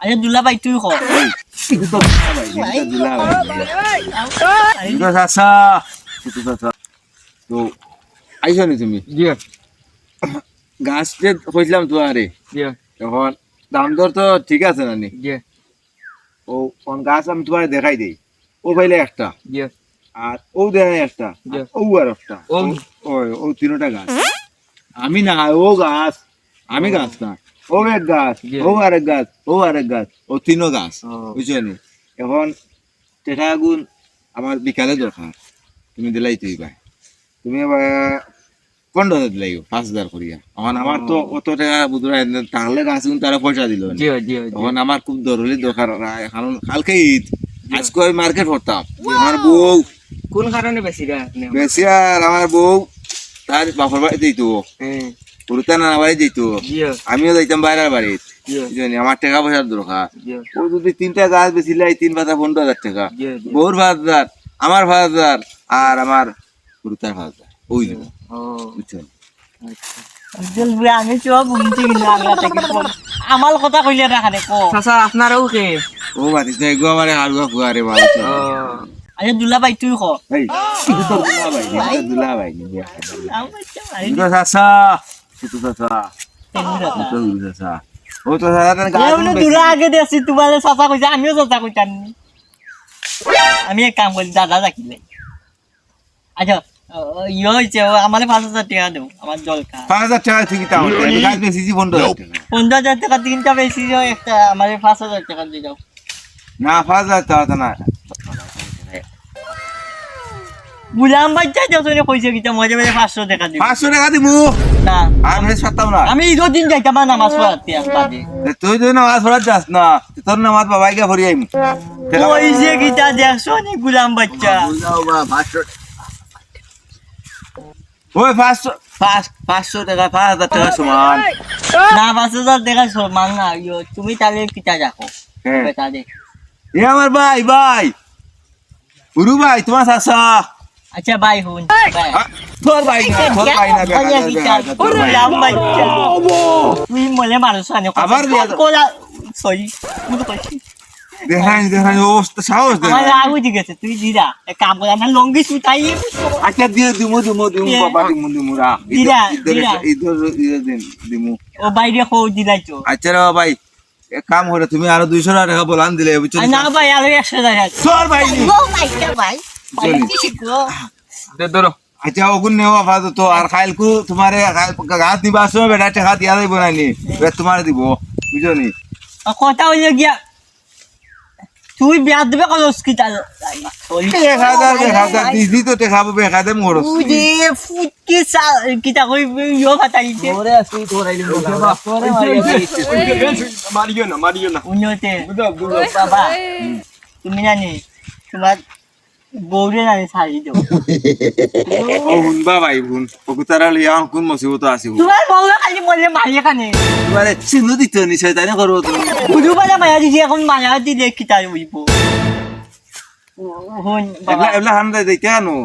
আরে দুলা ভাই তুই চাচা তো আইসো নি তুমি? গাছ যে কইছিলাম তোমারে জিয়া এখন দাম দর তো ঠিক আছে নানি ও কোন গাছ আমি তোমার দেখাই দেই। ও পাইলে একটা আর ও দেখাই একটা। আর ও আর একটা। ও। ও ও তিনটা গাছ। আমি না ও গাছ আমি গাছ না। ও এক গাছ। ও আরেক গাছ ও আরেক গাছ। ও তিনও গাছ ও। এখন টেটা আগুন আমার বিকালে দরকার। তুমি দিলাই তুই ভাই। তুমি পনেরো হাজার দিলাই পাঁচ হাজার করিয়া। এখন আমার তো অত টাকা বুধরা তাহলে গাছ তারা পয়সা দিল না। জিয়া জিয়া তখন আমার খুব জরুরি দরকার কারণ কালকে ঈদ। আজকে আমি মার্কেট করতাম আমার বউ। কোন কারণে বেশি বেশি আর আমার বউ তার বাপর বাড়ি দিত হ্যাঁ। পুরুতা নানা বাড়ি দিত আমিও যাইতাম বাইরের বাড়ি আমার টাকা পয়সার দরকার। ও যদি তিনটা গাছ বেচিলে এই তিন পাতা পনেরো হাজার টাকা। বউর পাঁচ হাজার আমার পাঁচ হাজার আর আমার পুরুতার পাঁচ হাজার। ওই দেবো বুঝছেন আচ্ছা আমি বুঝতে। আমার কথা কইলে রাখা দে ক। চাচা আপনারও কে? ও বাতিস না এগুলো আমার হাড়ুয়া ফুয়ারে ভালো ও। আরে দুলা ভাই তুই খ এই দুলা ভাই দুলা ভাই চাচা। আমি এক কাম করি দাদা রাখিলে আচ্ছা ইয়ে হয়েছে পাঁচ হাজার টাকা দেবো আমার জল খা পাঁচ হাজার টাকা ঠিকই তাও গাছ বেশি পনেরো পনেরো হাজার টাকা তিনটা বেশি একটা আমার পাঁচ হাজার টাকা দিয়ে যাও না, পাঁচ হাজার টাকা না। বুঝলাম বাচ্চা যতনে কইছে কিটা মজা মজা পাঁচশো টাকা দিবি। পাঁচশো টাকা দিবো? না। আমি সাততাম না। আমি ঈদের দিন যাইতাম না নামাজ পড়াতে বাদে। তুই যদি নামাজ পড়ার যাস না তোর নামাজ বাবাইকে ভরি আইম। কইছে কিটা দেখছ নি গুলাম বাচ্চা? ওই পাঁচশো পাঁচ পাঁচশো টাকা পাঁচ হাজার টাকা সমান। না পাঁচ হাজার টাকা সমান না। তুমি তাহলে কিটা দেখো? হ্যাঁ। বেটা দে। এ আমার ভাই ভাই। গুরু ভাই তোমার চাচা। আচ্ছা বাই হুন। বাই তোর ভাই না তোর ভাই না না। তুই মলে মানুষ আনে আবার কোলা সরি মুতো কইছি দেখাই দেখাই ও সাহস দে আমার আগু তুই দিদা এক কাম করে আমার লঙ্গি সুতাই। আচ্ছা দিয়ে দিমু দিমু দিমু। বাবা দিমু দিমু রা দিলা, ইধর দিলা। ইধর ইধর দিন দিমু। ও বাইরে দিলাই তো আচ্ছা রে ভাই এক কাম করে তুমি আরও দুইশো টাকা বলান দিলে বুঝছ? না ভাই আর একশো টাকা। তোর ভাই। ও মাই গড ভাই। দে ধরো। আচ্ছা ওগুন নেওয়া আপাতত আর খাইলকু তোমারে গাছ দিবা সময় বেটা টাকা দিয়া দিব না? তোমার দিব নি কথা হইলে গিয়া। তুই বিয়া দিবে কত কি আসি তুমি জানি তোমার বউরে জানি শাড়ি দেবো ও শুনবা ভাই শুন পকুতারা লিয়া কোন মসিবত আছে তোমার বউরে খালি বলে মারিয়ে খানে। তোমারে চিহ্ন দিত নি শয়তানি করব তুমি? বুঝু পালা মায়া দিছি এখন মায়া দিলে কিতা হইব। হন বাবা। এগুলা এগুলা হামদা দিতে আনো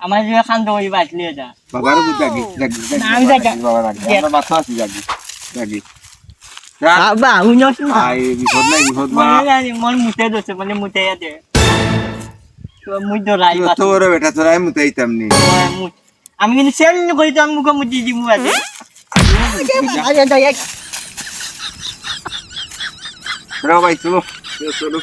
আমার যে খান্দ করি বাটলি এটা। বাবার বুঝ জাগি জাগি আমি জাগি। বাবা জাগি। আমরা বাচ্চা আছি জাগি জাগি। বাবা উন্নত আই বিপদ নাই বিপদ মা মন মুতে দছে মানে মুতে দে। মুই তুই অত বড় বেটা তোরা আমি মুতাইতাম নি। আমি কিন্তু সেল করি তো আমি মুখে মুতি দিব আছে আরে দয়া রে ভাই চলো চলো।